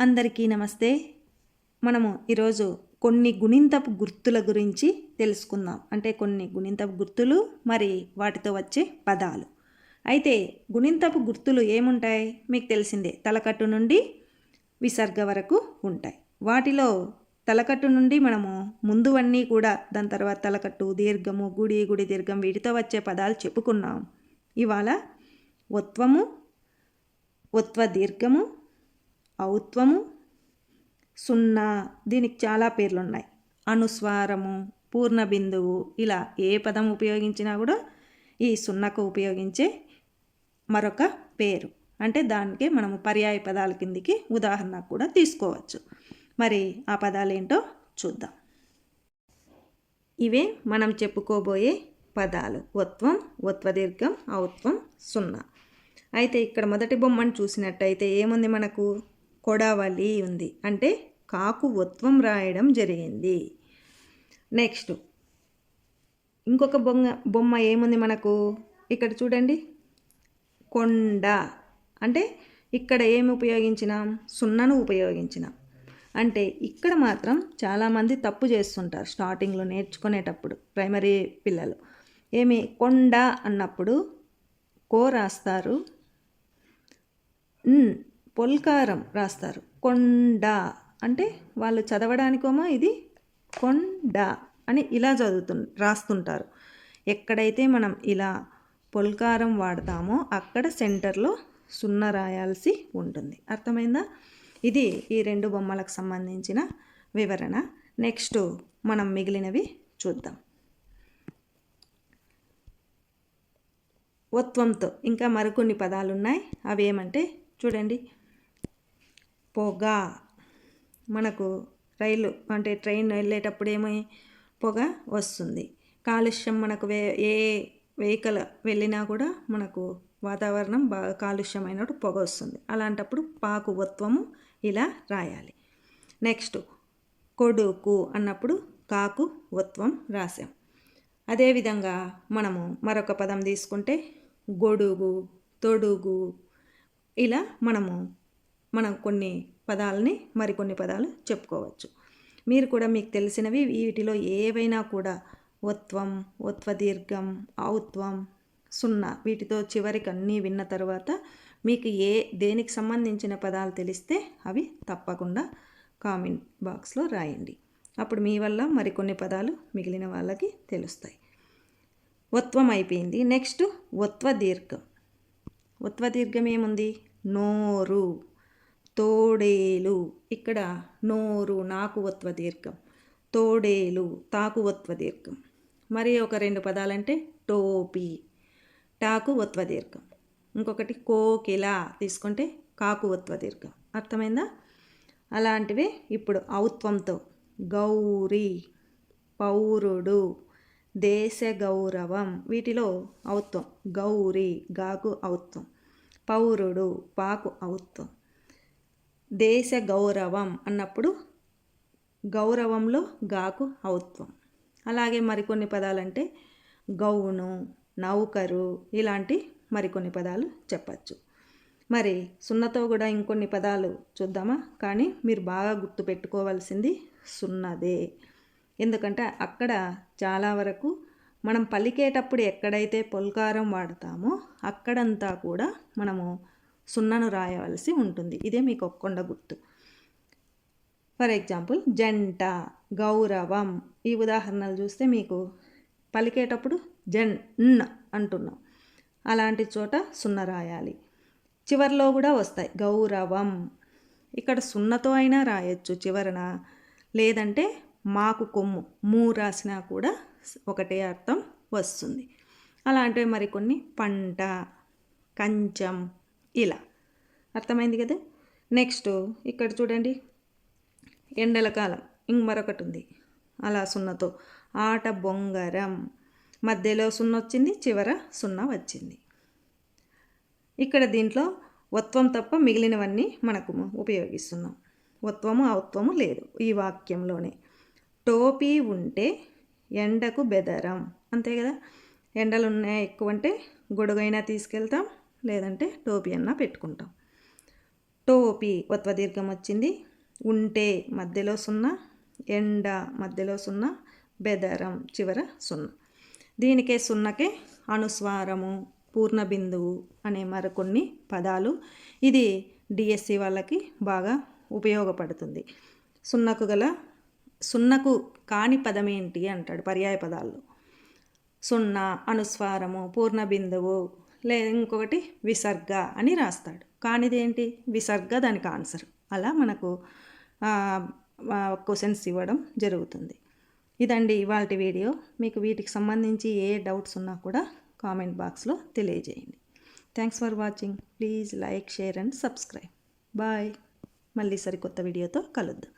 అందరికీ నమస్తే. మనము ఈరోజు కొన్ని గుణింతపు గుర్తుల గురించి తెలుసుకుందాం. అంటే కొన్ని గుణింతపు గుర్తులు మరి వాటితో వచ్చే పదాలు. అయితే గుణింతపు గుర్తులు ఏముంటాయి? మీకు తెలిసిందే తలకట్టు నుండి విసర్గ వరకు ఉంటాయి. వాటిలో తలకట్టు నుండి మనము ముందువన్నీ కూడా దాని తర్వాత తలకట్టు దీర్ఘము గుడి గుడి దీర్ఘం వీటితో వచ్చే పదాలు చెప్పుకున్నాం. ఇవాళ ఒత్వము ఒత్వ దీర్ఘము ఔత్వము సున్నా దీనికి చాలా పేర్లు ఉన్నాయి అనుస్వారము పూర్ణ బిందువు ఇలా ఏ పదం ఉపయోగించినా కూడా ఈ సున్నకు ఉపయోగించే మరొక పేరు. అంటే దానికే మనము పర్యాయ పదాల కిందికి ఉదాహరణ కూడా తీసుకోవచ్చు. మరి ఆ పదాలు ఏంటో చూద్దాం. ఇవే మనం చెప్పుకోబోయే పదాలు. ఒత్వం ఒత్వదీర్ఘం ఔత్వం సున్నా. అయితే ఇక్కడ మొదటి బొమ్మను చూసినట్టయితే ఏముంది మనకు? కొడవలి ఉంది. అంటే కాకు ఒత్వం రాయడం జరిగింది. నెక్స్ట్. ఇంకొక బొమ్మ బొమ్మ ఏముంది మనకు? ఇక్కడ చూడండి. కొండ. అంటే ఇక్కడ ఏమి ఉపయోగించినాం? సున్నను ఉపయోగించినాం. అంటే ఇక్కడ మాత్రం చాలామంది తప్పు చేస్తుంటారు స్టార్టింగ్లో నేర్చుకునేటప్పుడు ప్రైమరీ పిల్లలు. ఏమి? కొండ అన్నప్పుడు కో రాస్తారు. పొల్కారం రాస్తారు. కొండ అంటే వాళ్ళు చదవడానికోమో ఇది కొండ అని ఇలా చదువుతు రాస్తుంటారు. ఎక్కడైతే మనం ఇలా పొల్కారం వాడతామో అక్కడ సెంటర్లో సున్నా రాయాల్సి ఉంటుంది. అర్థమైందా? ఇది ఈ రెండు బొమ్మలకు సంబంధించిన వివరణ. నెక్స్ట్ మనం మిగిలినవి చూద్దాం. ఒత్వంతో ఇంకా మరికొన్ని పదాలు ఉన్నాయి అవి ఏమంటే చూడండి. పొగ. మనకు రైలు అంటే ట్రైన్ వెళ్ళేటప్పుడు ఏమో పొగ వస్తుంది. కాలుష్యం మనకు వే ఏ వెహికల్ వెళ్ళినా కూడా మనకు వాతావరణం బాగా కాలుష్యమైనప్పుడు పొగ వస్తుంది. అలాంటప్పుడు పాకువత్వము ఇలా రాయాలి. నెక్స్ట్ కొడుకు అన్నప్పుడు కాకు ఒత్వం రాసాం అదేవిధంగా మనము మరొక పదం తీసుకుంటే గొడుగు తొడుగు ఇలా మనము మనం కొన్ని పదాలని మరికొన్ని పదాలు చెప్పుకోవచ్చు. మీరు కూడా మీకు తెలిసినవి వీటిలో ఏవైనా కూడా ఒత్వం ఒత్వదీర్ఘం ఔత్వం సున్నా వీటితో చివరికి అన్నీ విన్న తర్వాత మీకు ఏ దేనికి సంబంధించిన పదాలు తెలిస్తే అవి తప్పకుండా కామెంట్ బాక్స్లో రాయండి. అప్పుడు మీ వల్ల మరికొన్ని పదాలు మిగిలిన వాళ్ళకి తెలుస్తాయి. ఒత్వం అయిపోయింది. నెక్స్ట్ ఒత్వ దీర్ఘం ఒత్వ దీర్ఘం ఏముంది? నోరు. తోడేలు. ఇక్కడ నోరు నాకు ఒత్వ దీర్ఘం. తోడేలు తాకువత్వ దీర్ఘం. మరి ఒక రెండు పదాలంటే టోపీ. టాకువత్వ దీర్ఘం. ఇంకొకటి కోకిల తీసుకుంటే కాకువత్వ దీర్ఘం. అర్థమైందా? అలాంటివే ఇప్పుడు ఔత్వంతో. గౌరీ పౌరుడు దేశ గౌరవం వీటిలో ఔత్వం. గౌరీ గాకు ఔత్వం. పౌరుడు పాకు ఔత్వం. దేశ గౌరవం అన్నప్పుడు గౌరవంలో గాకు ఔత్వం. అలాగే మరికొన్ని పదాలంటే గౌను నౌకరు ఇలాంటి మరికొన్ని పదాలు చెప్పచ్చు. మరి సున్నతో కూడా ఇంకొన్ని పదాలు చూద్దామా? కానీ మీరు బాగా గుర్తుపెట్టుకోవాల్సింది సున్నదే. ఎందుకంటే అక్కడ చాలా వరకు మనం పలికేటప్పుడు ఎక్కడైతే పొల్కారం వాడతామో అక్కడంతా కూడా మనము సున్నను రాయవలసి ఉంటుంది. ఇదే మీకు ఒక్కొండ గుర్తు. ఫర్ ఎగ్జాంపుల్ జంట గౌరవం. ఈ ఉదాహరణలు చూస్తే మీకు పలికేటప్పుడు జన్ అంటున్నాం. అలాంటి చోట సున్న రాయాలి. చివరిలో కూడా వస్తాయి. గౌరవం. ఇక్కడ సున్నతో అయినా రాయొచ్చు చివరన. లేదంటే మాకు కొమ్ము మూ రాసినా కూడా ఒకటే అర్థం వస్తుంది. అలాంటివి మరికొన్ని. పంట కంచం ఇలా. అర్థమైంది కదా? నెక్స్ట్ ఇక్కడ చూడండి. ఎండల కాలం. ఇంక మరొకటి ఉంది. అలా సున్నతో. ఆట బొంగరం. మధ్యలో సున్న వచ్చింది చివర సున్నా వచ్చింది. ఇక్కడ దీంట్లో ఒత్వం తప్ప మిగిలినవన్నీ మనకు ఉపయోగిస్తున్నాం. ఒత్వము అవత్వము లేదు ఈ వాక్యంలోనే. టోపీ ఉంటే ఎండకు బెదరం. అంతే కదా? ఎండలు ఉన్నాయి ఎక్కువ అంటే గొడుగైనా తీసుకెళ్తాం లేదంటే టోపీ అన్నా పెట్టుకుంటాం. టోపీ ఒత్వ దీర్ఘం వచ్చింది. ఉంటే మధ్యలో సున్నా ఎండ మధ్యలో సున్నా బెదరం చివర సున్నా. దీనికే సున్నకే అనుస్వారము పూర్ణ బిందువు అనే మరికొన్ని పదాలు. ఇది డిఎస్సి వాళ్ళకి బాగా ఉపయోగపడుతుంది. సున్నకు గల సున్నకు కాని పదం ఏంటి అంటాడు పర్యాయ పదాల్లో. సున్నా అనుస్వారము పూర్ణ బిందువు లేదా ఇంకొకటి విసర్గ అని రాస్తాడు. కానిదేంటి? విసర్గ దానికి ఆన్సర్. అలా మనకు క్వశ్చన్స్ ఇవ్వడం జరుగుతుంది. ఇదండి ఇవాళ వీడియో. మీకు వీటికి సంబంధించి ఏ డౌట్స్ ఉన్నా కూడా కామెంట్ బాక్స్లో తెలియజేయండి. Thanks for watching. Please like share and subscribe. Bye. మళ్ళీ సరికొత్త వీడియోతో కలుద్దాం.